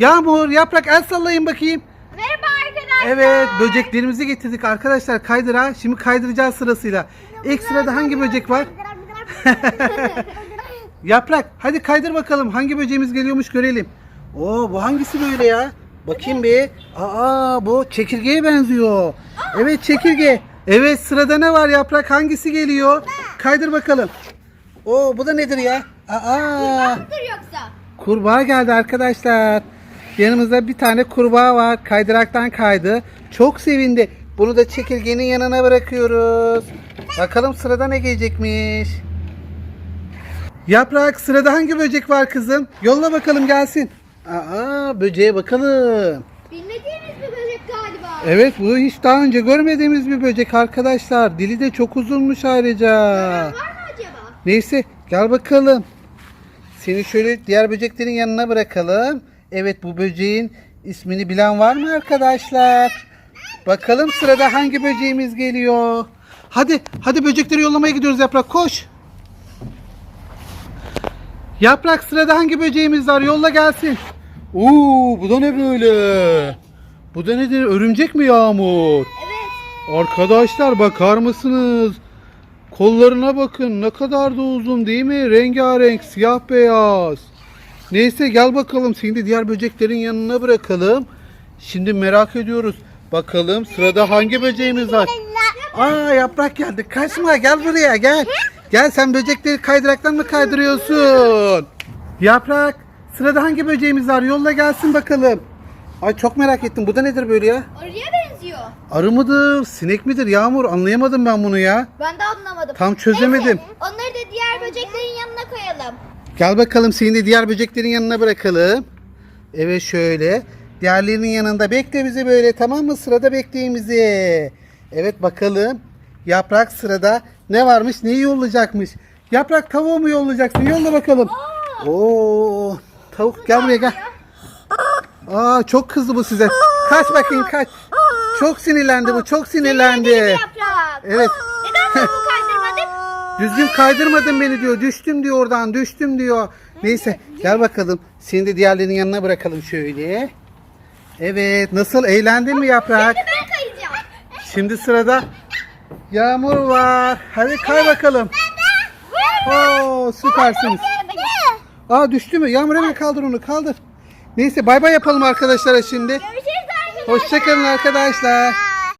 Yağmur, yaprak el sallayın bakayım. Merhaba arkadaşlar. Evet böceklerimizi getirdik arkadaşlar kaydıra. Şimdi kaydıracağız sırasıyla. İlk sırada hangi böcek var? Yaprak hadi kaydır bakalım hangi böceğimiz geliyormuş görelim. Oo bu hangisi böyle ya? Bakayım bir. Aa bu çekirgeye benziyor. Evet çekirge. Evet sırada ne var yaprak hangisi geliyor? Kaydır bakalım. Oo bu da nedir ya? Aa Dur yoksa. kurbağa geldi arkadaşlar. Yanımızda bir tane kurbağa var. Kaydıraktan kaydı. Çok sevindi. Bunu da çekirgenin yanına bırakıyoruz. Bakalım sırada ne gelecekmiş. Yaprak sırada hangi böcek var kızım? Yolla bakalım gelsin. Aa böceğe bakalım. Bilmediğimiz bir böcek galiba. Evet bu hiç daha önce görmediğimiz bir böcek arkadaşlar. Dili de çok uzunmuş ayrıca. Var mı acaba? Neyse gel bakalım. Seni şöyle diğer böceklerin yanına bırakalım. Evet bu böceğin ismini bilen var mı arkadaşlar? Bakalım sırada hangi böceğimiz geliyor. Hadi hadi böcekleri yollamaya gidiyoruz Yaprak koş. Yaprak sırada hangi böceğimiz var yolla gelsin. Oo bu da ne böyle? Bu da nedir örümcek mi Yağmur? Evet. Arkadaşlar bakar mısınız? Kollarına bakın ne kadar da uzun değil mi? Rengarenk siyah beyaz. Neyse gel bakalım seni de diğer böceklerin yanına bırakalım. Şimdi merak ediyoruz. Bakalım sırada hangi böceğimiz var? Aa yaprak geldi. Kaçma gel buraya gel. Gel sen böcekleri kaydıraktan mı kaydırıyorsun? Yaprak sırada hangi böceğimiz var? Yolla gelsin bakalım. Ay çok merak ettim. Bu da nedir böyle ya? Arıya benziyor. Arı mıdır, sinek midir Yağmur? Anlayamadım ben bunu ya. Ben de anlamadım. Tam çözemedim. Neyse, onları da diğer böceklerin yanına koyalım. Gel bakalım seni de diğer böceklerin yanına bırakalım. Evet şöyle. Diğerlerinin yanında bekle bizi böyle tamam mı? Sırada bekleyin bizi. Evet bakalım. Yaprak sırada ne varmış? Neyi yollayacakmış? Yaprak tavuğu mu yollayacaksın? Yolla bakalım. Oo, tavuk gel buraya gel. Aa çok kızdı bu size. Kaç bakayım kaç. Çok sinirlendi bu. Çok sinirlendi. Yaprak. Evet. Neden? Düzgün kaydırmadın beni diyor. Düştüm diyor oradan. Düştüm diyor. Neyse gel bakalım. Seni de diğerlerinin yanına bırakalım şöyle. Evet. Nasıl eğlendin mi yaprak? Şimdi ben kayacağım. Şimdi sırada Yağmur var. Hadi kay bakalım. Oo süpersiniz. Aa düştü mü? Yağmur hemen kaldır onu kaldır. Neyse bay bay yapalım arkadaşlara şimdi. Görüşürüz arkadaşlar. Hoşçakalın arkadaşlar.